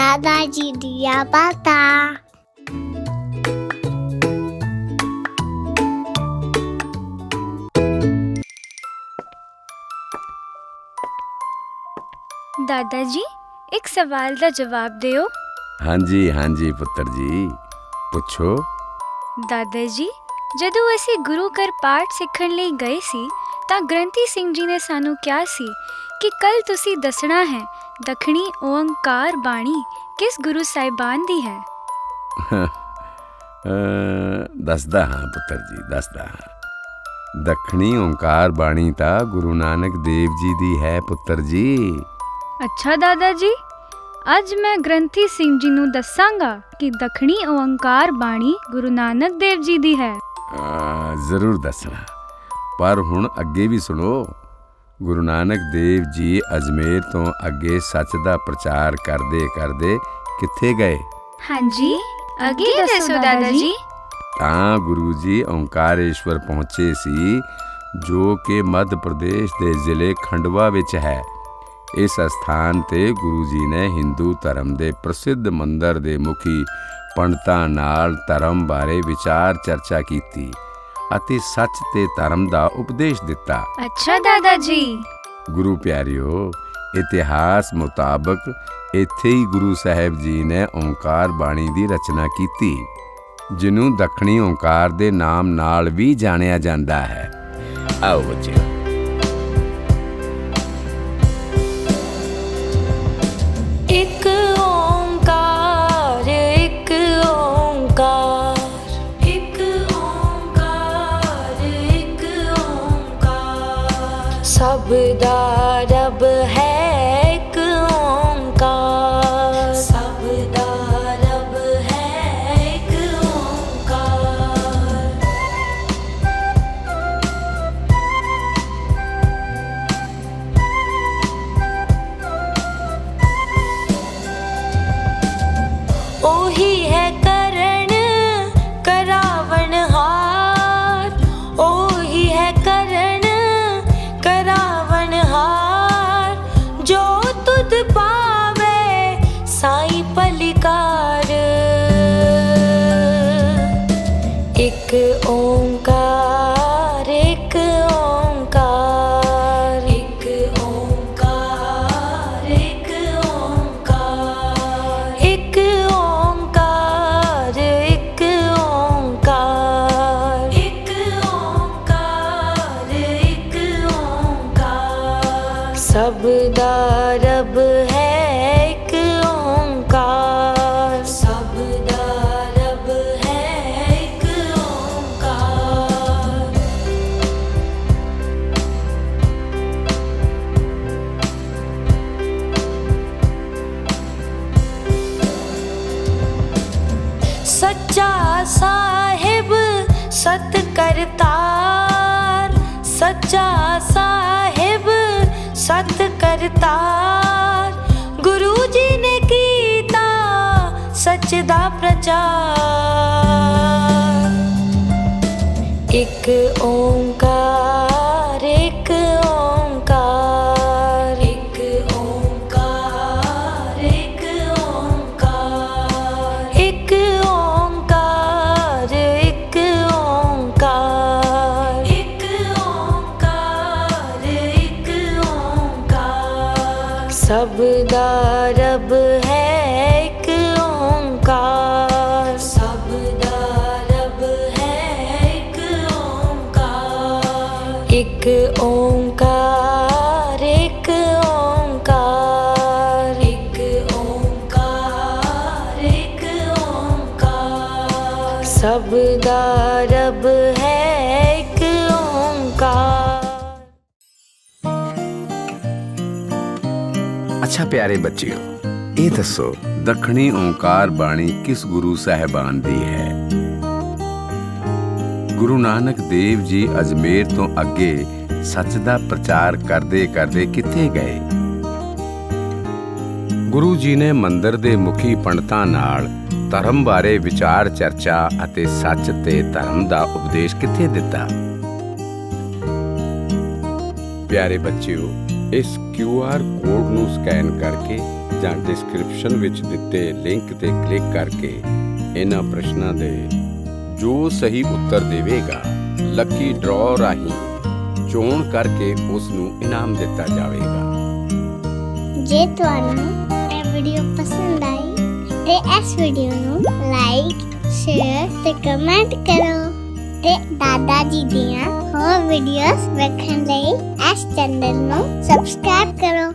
ਦਾਦਾ ਜੀ ਦੀਆਂ ਬਾਤਾਂ ਦਾਦਾ ਜੀ ਇੱਕ ਸਵਾਲ ਦਾ ਜਵਾਬ ਦਿਓ ਹਾਂਜੀ ਹਾਂਜੀ ਪੁੱਤਰ ਜੀ ਪੁੱਛੋ ਦਾਦਾ ਜੀ ਜਦੋਂ ਅਸੀਂ ਗੁਰੂ ਘਰ ਪਾਠ ਸਿੱਖਣ ਲਈ ਗਏ ਸੀ ਤਾਂ ਗ੍ਰੰਥੀ ਸਿੰਘ ਜੀ ਨੇ ਸਾਨੂੰ ਕਿਹਾ ਸੀ ਕਿ ਕੱਲ ਤੁਸੀਂ ਦੱਸਣਾ ਹੈ ਦਖਣੀ ਓੰਕਾਰ ਬਾਣੀ ਕਿਸ ਗੁਰੂ ਸਾਹਿਬਾਨ ਦੀ ਹੈ? ਦੱਸਦਾ ਹਾਂ ਪੁੱਤਰ ਜੀ ਦੱਸਦਾ ਹਾਂ। ਦੱਖਣੀ ਓੰਕਾਰ ਬਾਣੀ ਤਾਂ ਗੁਰੂ ਨਾਨਕ ਦੇਵ ਜੀ ਦੀ ਹੈ ਪੁੱਤਰ ਜੀ। ਅੱਛਾ ਦਾਦਾ ਜੀ ਅੱਜ ਮੈਂ ਗ੍ਰੰਥੀ ਸਿੰਘ ਜੀ ਨੂੰ ਦੱਸਾਂਗਾ ਕਿ ਦਖਣੀ ਓੰਕਾਰ ਬਾਣੀ ਗੁਰੂ ਨਾਨਕ ਦੇਵ ਜੀ ਦੀ ਹੈ। ਜ਼ਰੂਰ ਦੱਸਣਾ। ਪਰ ਹੁਣ ਅੱਗੇ ਵੀ ਸੁਣੋ। ਗੁਰੂ ਨਾਨਕ ਦੇਵ ਜੀ ਅਜਮੇਰ ਤੋਂ ਅੱਗੇ ਸੱਚ ਦਾ ਪ੍ਰਚਾਰ ਕਰਦੇ ਕਰਦੇ ਕਿੱਥੇ ਗਏ? ਹਾਂਜੀ ਅੱਗੇ ਦੱਸੋ ਦਾਦਾ ਜੀ? ਤਾਂ ਗੁਰੂ ਜੀ ਓੰਕਾਰੇਸ਼ਵਰ ਪਹੁੰਚੇ ਸੀ ਜੋ ਕਿ ਮੱਧ ਪ੍ਰਦੇਸ਼ ਦੇ ਜ਼ਿਲ੍ਹੇ ਖੰਡਵਾ ਵਿੱਚ ਹੈ। ਇਸ ਸਥਾਨ ਤੇ ਗੁਰੂ ਜੀ ਨੇ ਹਿੰਦੂ ਧਰਮ ਦੇ ਪ੍ਰਸਿੱਧ ਮੰਦਰ ਦੇ ਮੁਖੀ ਪੰਡਤਾਂ ਨਾਲ ਧਰਮ ਬਾਰੇ ਵਿਚਾਰ ਚਰਚਾ ਕੀਤੀ। ਅਤੇ ਸੱਚ ਤੇ ਧਰਮ ਦਾ ਉਪਦੇਸ਼ ਦਿੱਤਾ। ਅੱਛਾ ਦਾਦਾ ਜੀ ਗੁਰੂ ਪਿਆਰਿਓ ਇਤਿਹਾਸ ਮੁਤਾਬਕ ਇੱਥੇ ਹੀ ਗੁਰੂ ਸਾਹਿਬ ਜੀ ਨੇ ਓੰਕਾਰ ਬਾਣੀ ਦੀ ਰਚਨਾ ਕੀਤੀ ਜਿਹਨੂੰ ਦੱਖਣੀ ਓੰਕਾਰ ਦੇ ਨਾਮ ਨਾਲ ਵੀ ਜਾਣਿਆ ਜਾਂਦਾ ਹੈ। ਆਓ ਬੱਚਿਓ। ਸਭ ਦਾ ਰੱਬ ਹੈ। ਇੱਕ ਓੰਕਾਰ ਇੱਕ ਓੰਕਾਰ ਇੱਕ ਓੰਕਾਰ ਇੱਕ ਓੰਕਾਰ ਇੱਕ ਓੰਕਾਰ ਇੱਕ ਓੰਕਾਰ ਇੱਕ ਓੰਕਾਰ ਇੱਕ ਓੰਕਾਰ ਸਭ ਦਾ ਰੱਬ ਸਾਹਿਬ, ਸਤ ਕਰਤਾਰ। ਸੱਚਾ ਸਾਹਿਬ, ਸਤ ਕਰਤਾਰ। ਗੁਰੂ ਜੀ ਨੇ ਕੀਤਾ ਸੱਚ ਦਾ ਪ੍ਰਚਾਰ। ਇੱਕ ਓੰਕਾਰ ਸਭ ਦਾ ਰੱਬ ਹੈ ਇੱਕ ਓੰਕਾਰ। ਸਭ ਦਾ ਰੱਬ ਹੈ ਇੱਕ ਓੰਕਾਰ। ਇੱਕ ਓੰਕਾਰ ਇੱਕ ਓੰਕਾਰ। ਇੱਕ ਓੰਕਾਰ ਇੱਕ ਓੰਕਾਰ। ਸਭ ਦਾ ਰੱਬ ਹੈ ਅੱਛਾ ਪਿਆਰੇ ਬੱਚਿਓ, ਇਹ ਦੱਸੋ, ਦੱਖਣੀ ਓੰਕਾਰ ਬਾਣੀ ਕਿਸ ਗੁਰੂ ਸਾਹਿਬਾਨ ਦੀ ਹੈ? ਗੁਰੂ ਨਾਨਕ ਦੇਵ ਜੀ ਅਜਮੇਰ ਤੋਂ ਅੱਗੇ ਸੱਚ ਦਾ ਪ੍ਰਚਾਰ ਕਰਦੇ ਕਰਦੇ ਕਿੱਥੇ ਗਏ? ਗੁਰੂ ਜੀ ਨੇ ਮੰਦਰ ਦੇ ਮੁਖੀ ਪੰਡਤਾਂ ਨਾਲ ਧਰਮ ਬਾਰੇ ਵਿਚਾਰ, ਚਰਚਾ ਅਤੇ ਸੱਚ ਤੇ ਧਰਮ ਦਾ ਉਪਦੇਸ਼ ਕਿੱਥੇ ਦਿੱਤਾ? ਪਿਆਰੇ ਬੱਚਿਓ ਇਸ QR ਕੋਡ ਨੂੰ ਸਕੈਨ ਕਰਕੇ ਜਾਂ ਡਿਸਕ੍ਰਿਪਸ਼ਨ ਵਿੱਚ ਦਿੱਤੇ ਲਿੰਕ ਤੇ ਕਲਿੱਕ ਕਰਕੇ ਇਹਨਾਂ ਪ੍ਰਸ਼ਨਾਂ ਦੇ ਜੋ ਸਹੀ ਉੱਤਰ ਦੇਵੇਗਾ, ਲੱਕੀ ਡਰਾਅ ਰਾਹੀਂ ਚੋਣ ਕਰਕੇ ਉਸ ਨੂੰ ਇਨਾਮ ਦਿੱਤਾ ਜਾਵੇਗਾ। ਜੇ ਤੁਹਾਨੂੰ ਇਹ ਵੀਡੀਓ ਪਸੰਦ ਆਈ ਤੇ ਇਸ ਵੀਡੀਓ ਨੂੰ ਲਾਈਕ, ਸ਼ੇਅਰ ਤੇ ਕਮੈਂਟ ਕਰੋ। ਤੇ ਦਾਦਾ ਜੀ ਦੀਆਂ ਹੋਰ ਵੀਡੀਓਜ਼ ਵੇਖਣ ਲਈ ਇਸ ਚੈਨਲ ਨੂੰ ਸਬਸਕ੍ਰਾਈਬ ਕਰੋ।